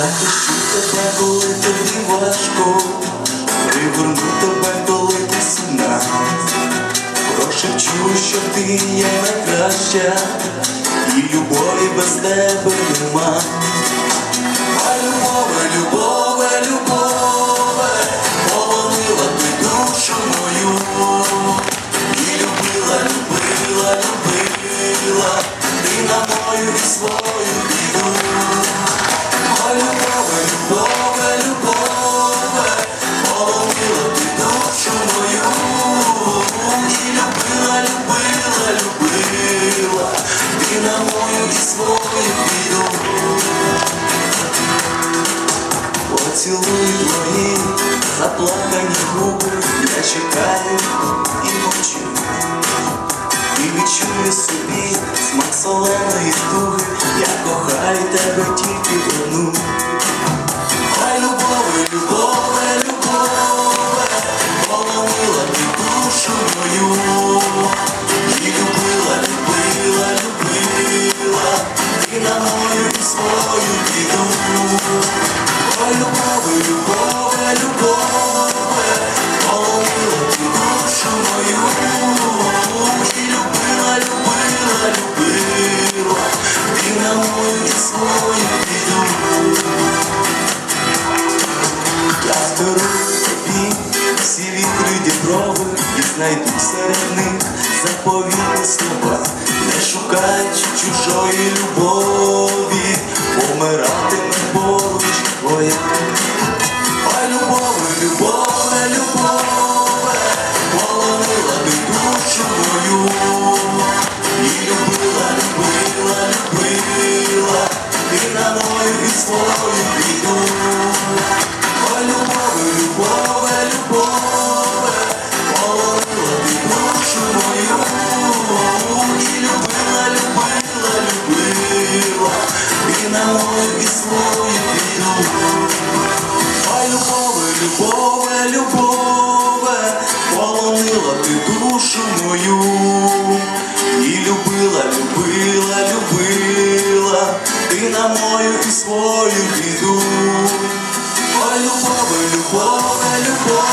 захищу тебе, коли тобі важко, пригорну тебе, коли ти сумна. Прошепчу, що ти є найкраща, і любові без тебе нема. А любове, любове, любове, полонила ти душу мою, і любила, любила, любила, ти на мою і на мою свою біду. Поцілуй твої заплакані губи, я чекаю і мовчу. І відчую собі смак соленої туги, знайду серед них заповітні слова, не шукаючи чужої любові, помиратиме поруч твоя. На мою і свою біду. Ой, любове, любове, любове, полонила ти душу мою, і любила, любила, любила, ти на мою і свою біду. Ой, любове, любове, любове,